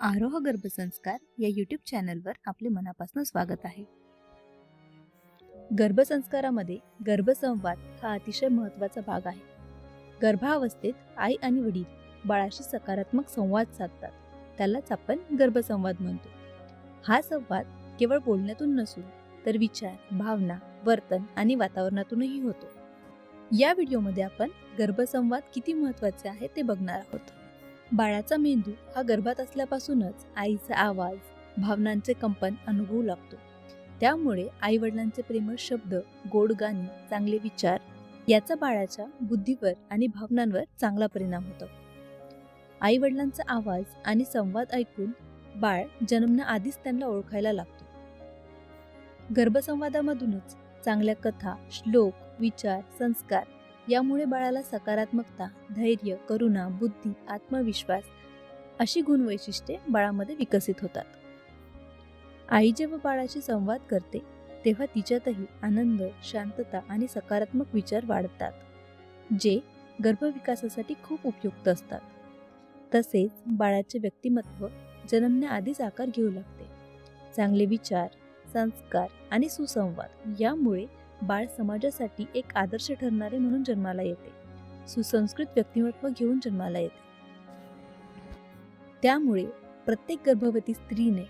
आरोह गर्भसंस्कार या यूट्यूब चॅनलवर आपले मनापासून स्वागत आहे. गर्भसंस्कारामध्ये गर्भसंवाद हा अतिशय महत्त्वाचा भाग आहे. गर्भावस्थेत आई आणि वडील बाळाशी सकारात्मक संवाद साधतात. त्यालाच आपण गर्भसंवाद म्हणतो. हा संवाद केवळ बोलण्यातून नसून तर विचार भावना वर्तन आणि वातावरणातूनही होतो. या व्हिडिओमध्ये आपण गर्भसंवाद किती महत्त्वाचे आहे ते बघणार आहोत. बाळाचा मेंदू हा गर्भात असल्यापासूनच आईचा आवाज भावनांचे कंपन अनुभवू लागतो. त्यामुळे आई वडिलांचे प्रेमळ शब्द गोड गाणी चांगले विचार याचा बाळाच्या बुद्धीवर आणि भावनांवर चांगला परिणाम होतो. आई वडिलांचा आवाज आणि संवाद ऐकून बाळ जन्मण्याआधीच त्यांना ओळखायला लागतो. गर्भसंवादामधूनच चांगल्या कथा श्लोक विचार संस्कार यामुळे बाळाला सकारात्मकता धैर्य करुणा बुद्धी आत्मविश्वास अशी गुणवैशिष्ट्ये बाळामध्ये विकसित होतात. आई जेव्हा बाळाशी संवाद करते तेव्हा तिच्यातही आनंद शांतता आणि सकारात्मक विचार वाढतात जे गर्भविकासासाठी खूप उपयुक्त असतात. तसेच बाळाचे व्यक्तिमत्व जन्मण्याआधीच आकार घेऊ लागते. चांगले विचार संस्कार आणि सुसंवाद यामुळे बाळ समाजासाठी एक आदर्श ठरणारे म्हणून जन्माला येते. सुसंस्कृत व्यक्तिमत्व घेऊन जन्माला येते. त्यामुळे प्रत्येक गर्भवती स्त्रीने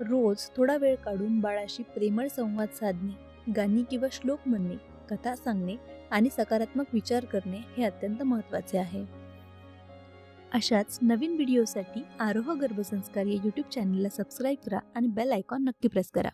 रोज थोडा वेळ काढून बाळाशी प्रेमळ संवाद साधणे गाणी किंवा श्लोक म्हणणे कथा सांगणे आणि सकारात्मक विचार करणे हे अत्यंत महत्त्वाचे आहे. अशाच नवीन व्हिडिओसाठी आरोह गर्भसंस्कार या यूट्यूब चॅनलला सबस्क्राईब करा आणि बेल आयकॉन नक्की प्रेस करा.